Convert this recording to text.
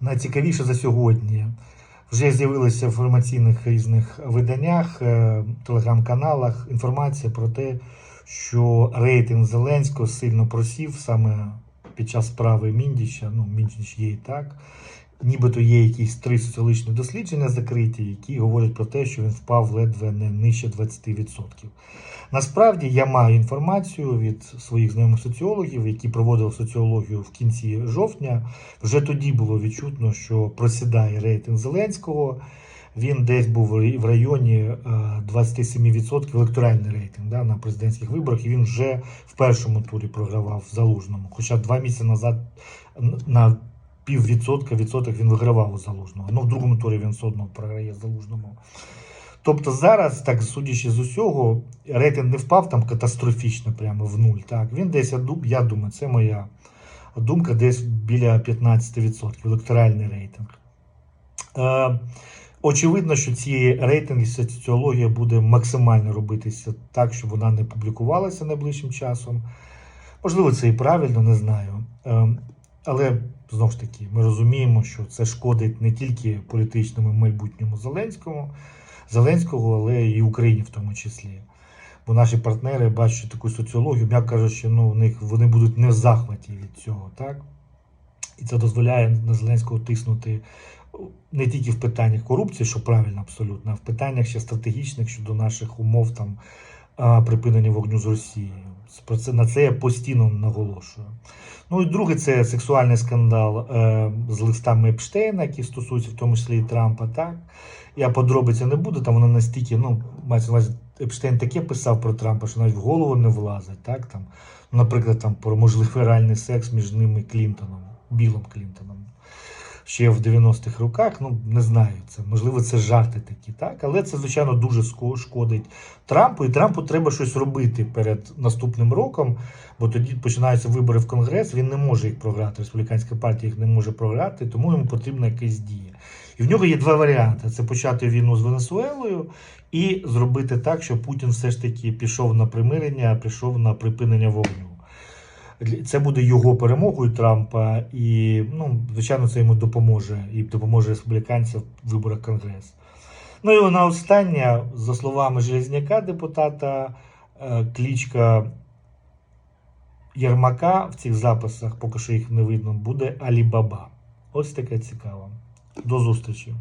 найцікавіше за сьогодні. Вже з'явилася в інформаційних різних виданнях, е, телеграм-каналах інформація про те, що рейтинг Зеленського сильно просів саме під час справи Міндіча. Ну, Міндіч є і так. Нібито є якісь три соціологічні дослідження закриті, які говорять про те, що він впав ледве не нижче 20%. Насправді я маю інформацію від своїх знайомих соціологів, які проводили соціологію в кінці жовтня. Вже тоді було відчутно, що просідає рейтинг Зеленського. Він десь був в районі е, 27% електоральний рейтинг да, на президентських виборах, і він вже в першому турі програвав залужному. Хоча два місяці назад на піввідсотка відсоток він вигравав у залужного. Ну, в другому турі він все одно програє залужному. Тобто зараз, так судячи з усього, рейтинг не впав там катастрофічно прямо в нуль. Так, він десь, я думаю, це моя думка, десь біля 15% електоральний рейтинг. Е, очевидно, що ці рейтинги, соціологія буде максимально робитися так, щоб вона не публікувалася найближчим часом. Можливо, це і правильно, не знаю. Е, але знову ж таки, ми розуміємо, що це шкодить не тільки політичному майбутньому Зеленському, Зеленського, але і Україні в тому числі. Бо наші партнери бачать таку соціологію, м'яко кажучи, ну, в них вони будуть не в захваті від цього, так? І це дозволяє на Зеленського тиснути не тільки в питаннях корупції, що правильно абсолютно, а в питаннях ще стратегічних щодо наших умов там припинення вогню з Росією. Про це на це я постійно наголошую. Ну і друге, це сексуальний скандал е, з листами Епштейна, які стосуються в тому числі і Трампа. Так я подробиці не буду, там воно настільки, ну мається увазі, Епштейн таке писав про Трампа, що навіть в голову не влазить. Так там, наприклад, там про можливий реальний секс між ними Клінтоном, Білом Клінтоном. Ще в 90-х роках, ну не знаю, це можливо це жарти такі, так але це звичайно дуже шкодить Трампу, і Трампу треба щось робити перед наступним роком, бо тоді починаються вибори в Конгрес. Він не може їх програти. Республіканська партія їх не може програти, тому йому потрібна якась дія. І в нього є два варіанти: це почати війну з Венесуелою і зробити так, щоб Путін все ж таки пішов на примирення, пішов на припинення вогню. Це буде його перемогою Трампа, і ну, звичайно, це йому допоможе і допоможе республіканцям в виборах Конгресу. Ну і на останнє, за словами Железняка, депутата, е, клічка Єрмака в цих записах, поки що їх не видно, буде Алібаба. Ось таке цікаво. До зустрічі.